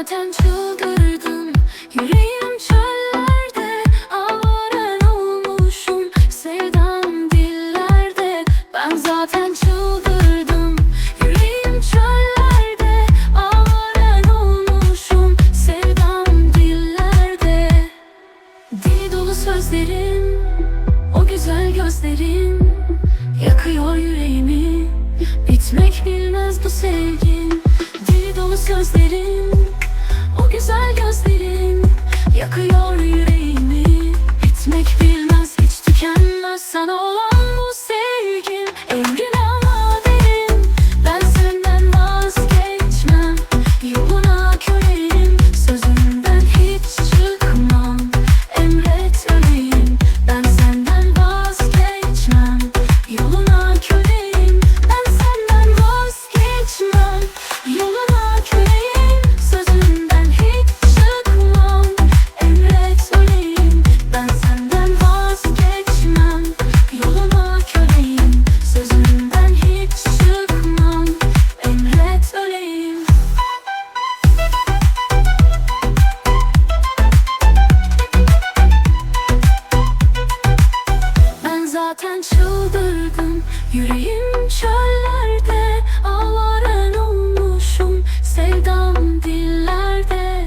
zaten çıldırdım. Yüreğim çöllerde Avaran olmuşum. Sevdam dillerde Ben zaten çıldırdım. Yüreğim çöllerde Avaran olmuşum. Sevdam dillerde. Dili dolu sözlerim O güzel gözlerin Yakıyor yüreğimi Bitmek bilmez bu sevgi. zaten çıldırdım. Yüreğim çöllerde Avaran olmuşum. Sevdam dillerde.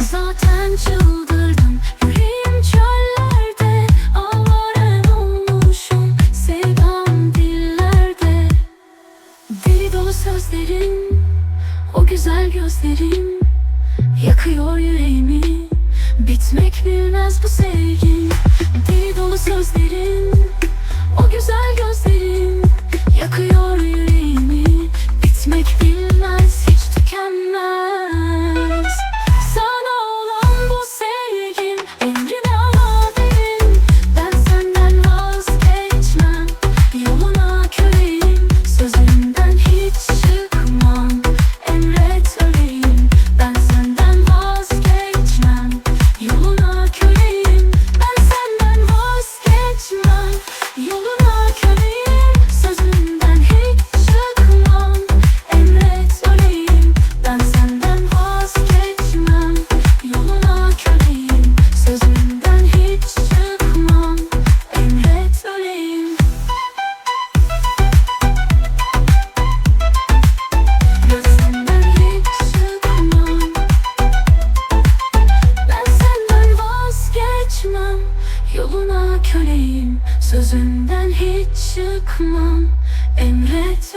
Zaten çıldırdım. Yüreğim çöllerde Avaran olmuşum. Sevdam dillerde. Deli dolu sözlerin O güzel gözlerin Yakıyor yüreğimi. Bitmek bilmez bu sevgin Deli dolu sözlerin Yoluna köleyim Sözünden hiç çıkmam. Emret